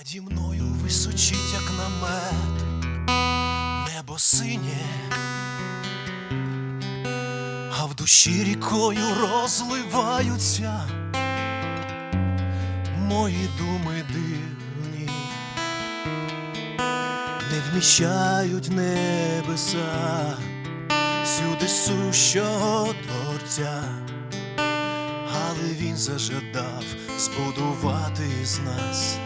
Наді мною височить, як намет, небо синє, а в душі рікою розливаються мої думи дивні, не вміщають небеса, всюди сущого творця, але він зажадав збудувати з нас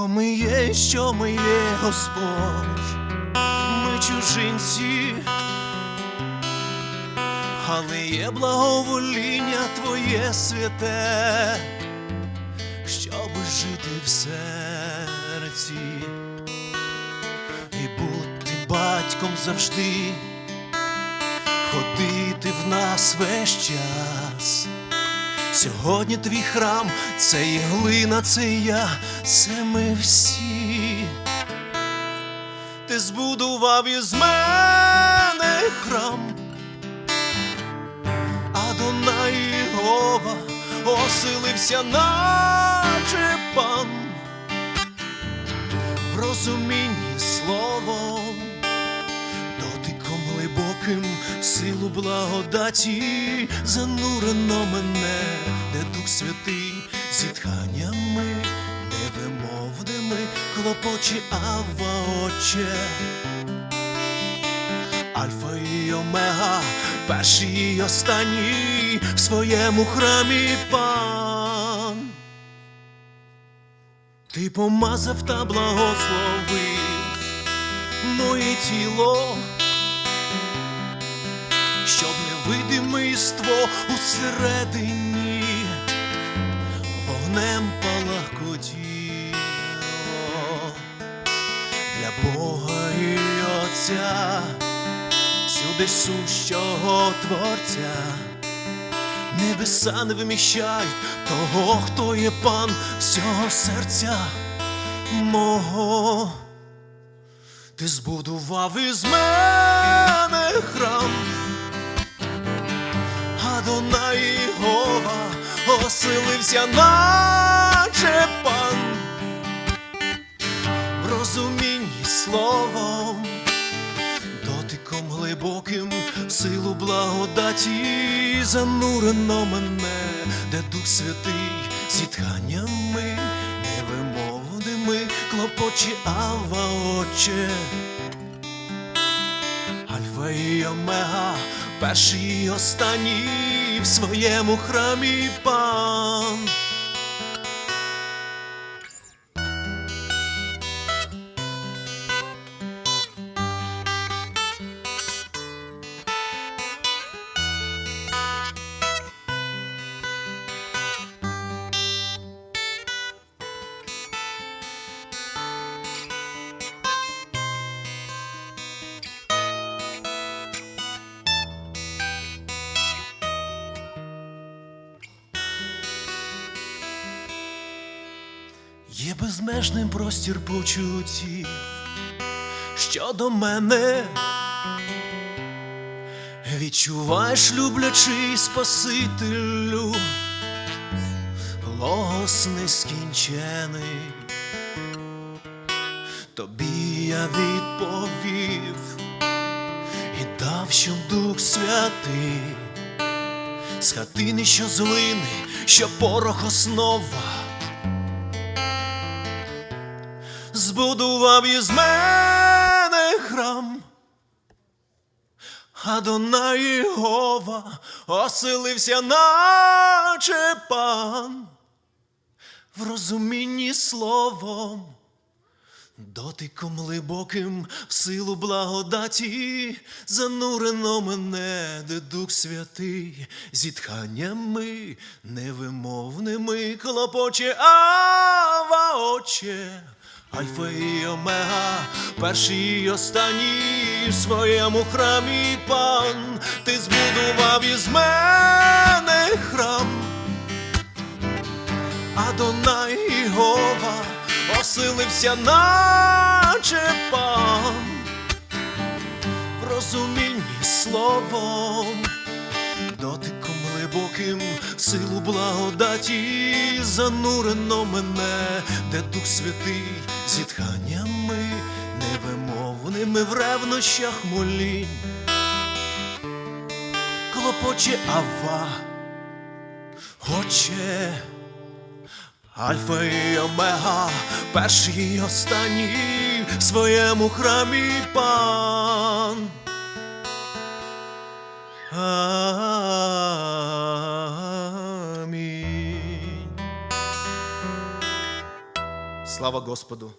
Хто ми є, що ми є, Господь, ми чужинці, але є благовоління Твоє святе, щоб жити в серці і бути батьком завжди ходити в нас весь час. Сьогодні твій храм, це є глина, це я, це ми всі. Ти збудував із мене храм, а до Єгова осилився, наче пан, в розумінні словом дотиком глибоким силу благодаті занурено мене, де Дух Святий зітханнями невимовними клопочі Ава Отче. Альфа і Омега, перший і останній в своєму храмі пан. Ти помазав та благословив моє тіло, щоб невидиме іство усередині вогнем палахкотіло для Бога і Отця, всюди сущого Творця. Небеса не виміщають того, хто є пан всього серця мого. Ти збудував із мене храм, а до оселився, наче пан, в розумінні словом, дотиком глибоким в силу благодаті занурено мене, де Дух Святий зітханнями невимовними клопочі Ава Отче. Альфа і Омега, перший і останній в своєму храмі пан. Є безмежним простір почуттів щодо мене. Відчуваєш, люблячий Спасителю, логос нескінчений. Тобі я відповів і дав, щоб Дух Святий з хатини, що злини, що порох основа. Збудував із мене храм, а до Єгова оселився, наче пан, в розумінні словом, дотиком глибоким в силу благодаті занурено мене, де Дух Святий, зітханнями невимовними клопоче Ава Отче. Альфа і Омега, перший і останній в своєму храмі пан, ти збудував із мене храм, а до Єгова осилився, наче пан, в розумінні словом, дотиком глибоким силу благодаті занурено мене, де Дух Святий зітханнями невимовними в ревнощах молінь. Клопоче Ава, Отче, Альфа і Омега, перший і останній в своєму храмі пан. Амінь. Слава Господу!